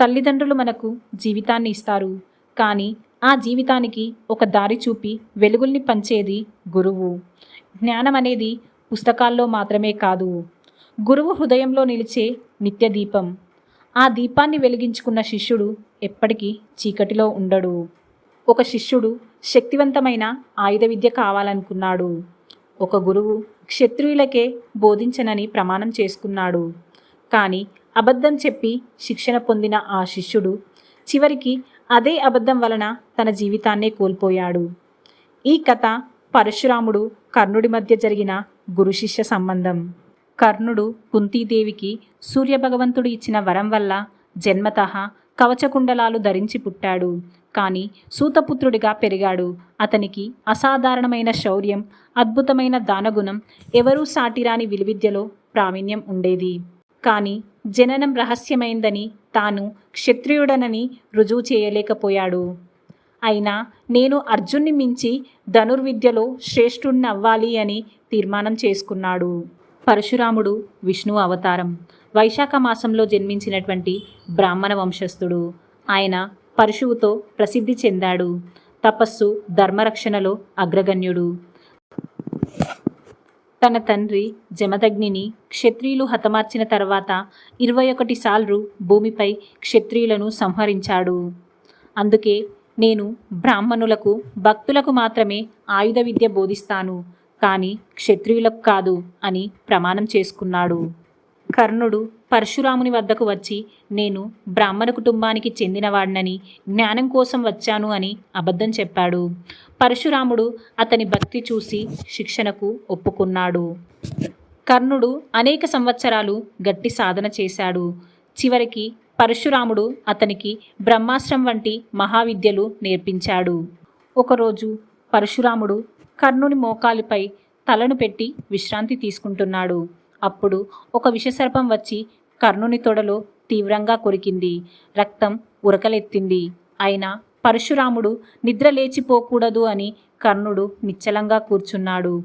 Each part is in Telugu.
తల్లిదండ్రులు మనకు జీవితాన్ని ఇస్తారు. కానీ ఆ జీవితానికి ఒక దారి చూపి వెలుగుల్ని పంచేది గురువు. జ్ఞానం అనేది పుస్తకాల్లో మాత్రమే కాదు. గురువు హృదయంలో నిలిచే నిత్య దీపం. ఆ దీపాన్ని వెలిగించుకున్న శిష్యుడు ఎప్పటికీ చీకటిలో ఉండడు. ఒక శిష్యుడు శక్తివంతమైన ఆయుధ విద్య కావాలనుకున్నాడు. ఒక గురువు క్షత్రియులకే బోధించనని ప్రమాణం చేసుకున్నాడు. కానీ అబద్ధం చెప్పి శిక్షణ పొందిన ఆ శిష్యుడు చివరికి అదే అబద్ధం వలన తన జీవితాన్నే కోల్పోయాడు. ఈ కథ పరశురాముడు కర్ణుడి మధ్య జరిగిన గురు శిష్య సంబంధం. కర్ణుడు కుంతీదేవికి సూర్యభగవంతుడు ఇచ్చిన వరం వల్ల జన్మతః కవచకుండలాలు ధరించి పుట్టాడు. కానీ సూతపుత్రుడిగా పెరిగాడు. అతనికి అసాధారణమైన శౌర్యం అద్భుతమైన దానగుణం ఎవరూ సాటిరాని విలువిద్యలో ప్రావీణ్యం ఉండేది. కానీ జననం రహస్యమైందని తాను క్షత్రియుడనని రుజువు చేయలేకపోయాడు. అయినా నేను అర్జున్ని మించి ధనుర్విద్యలో శ్రేష్ఠుడిని అవ్వాలి అని తీర్మానం చేసుకున్నాడు. పరశురాముడు విష్ణు అవతారం. వైశాఖ మాసంలో జన్మించినటువంటి బ్రాహ్మణ వంశస్థుడు. ఆయన పరశువుతో ప్రసిద్ధి చెందాడు. తపస్సు ధర్మరక్షణలో అగ్రగణ్యుడు. తన తండ్రి జమదగ్నిని క్షత్రియులు హతమార్చిన తర్వాత ఇరవై ఒకటి సార్లు భూమిపై క్షత్రియులను సంహరించాడు. అందుకే నేను బ్రాహ్మణులకు భక్తులకు మాత్రమే ఆయుధ విద్య బోధిస్తాను కానీ క్షత్రియులకు కాదు అని ప్రమాణం చేసుకున్నాడు. కర్ణుడు పరశురాముని వద్దకు వచ్చి నేను బ్రాహ్మణ కుటుంబానికి చెందినవాడినని జ్ఞానం కోసం వచ్చాను అని అబద్ధం చెప్పాడు. పరశురాముడు అతని భక్తి చూసి శిక్షణకు ఒప్పుకున్నాడు. కర్ణుడు అనేక సంవత్సరాలు గట్టి సాధన చేశాడు. చివరికి పరశురాముడు అతనికి బ్రహ్మాస్త్రం వంటి మహావిద్యలు నేర్పించాడు. ఒకరోజు పరశురాముడు కర్ణుని మోకాలిపై తలను పెట్టి విశ్రాంతి తీసుకుంటున్నాడు. అప్పుడు ఒక విషసర్పం వచ్చి కర్ణుని తొడలో తీవ్రంగా కొరికింది. రక్తం ఉరకలెత్తింది. అయినా పరశురాముడు నిద్ర లేచిపోకూడదు అని కర్ణుడు నిశ్చలంగా కూర్చున్నాడు.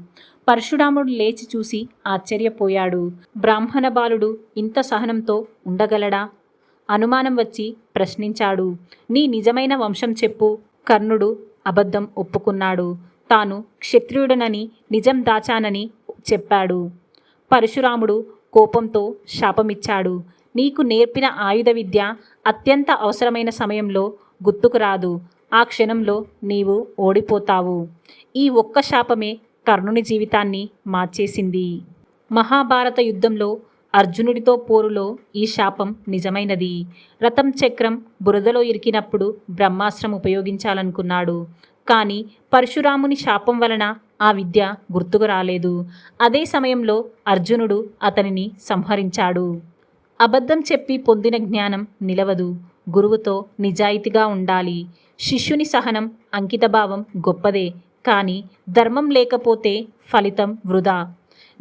పరశురాముడు లేచి చూసి ఆశ్చర్యపోయాడు. బ్రాహ్మణ బాలుడు ఇంత సహనంతో ఉండగలడా? అనుమానం వచ్చి ప్రశ్నించాడు. నీ నిజమైన వంశం చెప్పు. కర్ణుడు అబద్ధం ఒప్పుకున్నాడు. తాను క్షత్రియుడనని నిజం దాచానని చెప్పాడు. పరశురాముడు కోపంతో శాపమిచ్చాడు. నీకు నేర్పిన ఆయుధ విద్య అత్యంత అవసరమైన సమయంలో గుర్తుకు రాదు. ఆ క్షణంలో నీవు ఓడిపోతావు. ఈ ఒక్క శాపమే కర్ణుని జీవితాన్ని మార్చేసింది. మహాభారత యుద్ధంలో అర్జునుడితో పోరులో ఈ శాపం నిజమైనది. రథం చక్రం బురదలో ఇరికినప్పుడు బ్రహ్మాస్త్రం ఉపయోగించాలనుకున్నాడు. కానీ పరశురాముని శాపం వలన ఆ విద్య గుర్తుకు రాలేదు. అదే సమయంలో అర్జునుడు అతనిని సంహరించాడు. అబద్ధం చెప్పి పొందిన జ్ఞానం నిలవదు. గురువుతో నిజాయితీగా ఉండాలి. శిష్యుని సహనం అంకితభావం గొప్పదే. కానీ ధర్మం లేకపోతే ఫలితం వృధా.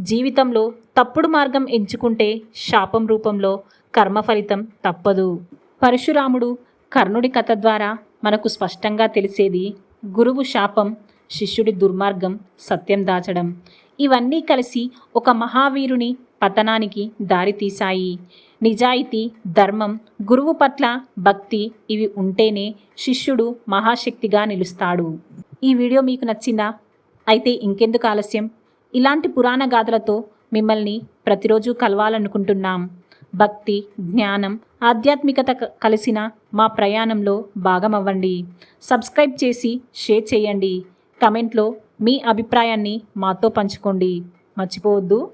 జీవితంలో తప్పుడు మార్గం ఎంచుకుంటే శాపం రూపంలో కర్మ ఫలితం తప్పదు. పరశురాముడు కర్ణుడి కథ ద్వారా మనకు స్పష్టంగా తెలిసేది గురువు శాపం శిష్యుడి దుర్మార్గం సత్యం దాచడం. ఇవన్నీ కలిసి ఒక మహావీరుని పతనానికి దారితీశాయి నిజాయితీ ధర్మం గురువు పట్ల భక్తి ఇవి ఉంటేనే శిష్యుడు మహాశక్తిగా నిలుస్తాడు. ఈ వీడియో మీకు నచ్చిందా? అయితే ఇంకెందుకు ఆలస్యం? ఇలాంటి పురాణ గాథలతో మిమ్మల్ని ప్రతిరోజు కలవాలనుకుంటున్నాం. భక్తి జ్ఞానం ఆధ్యాత్మికత కలిసిన మా ప్రయాణంలో భాగమవ్వండి. సబ్స్క్రైబ్ చేసి షేర్ చేయండి. కమెంట్లో మీ అభిప్రాయాన్ని మాతో పంచుకోండి. మర్చిపోవద్దు.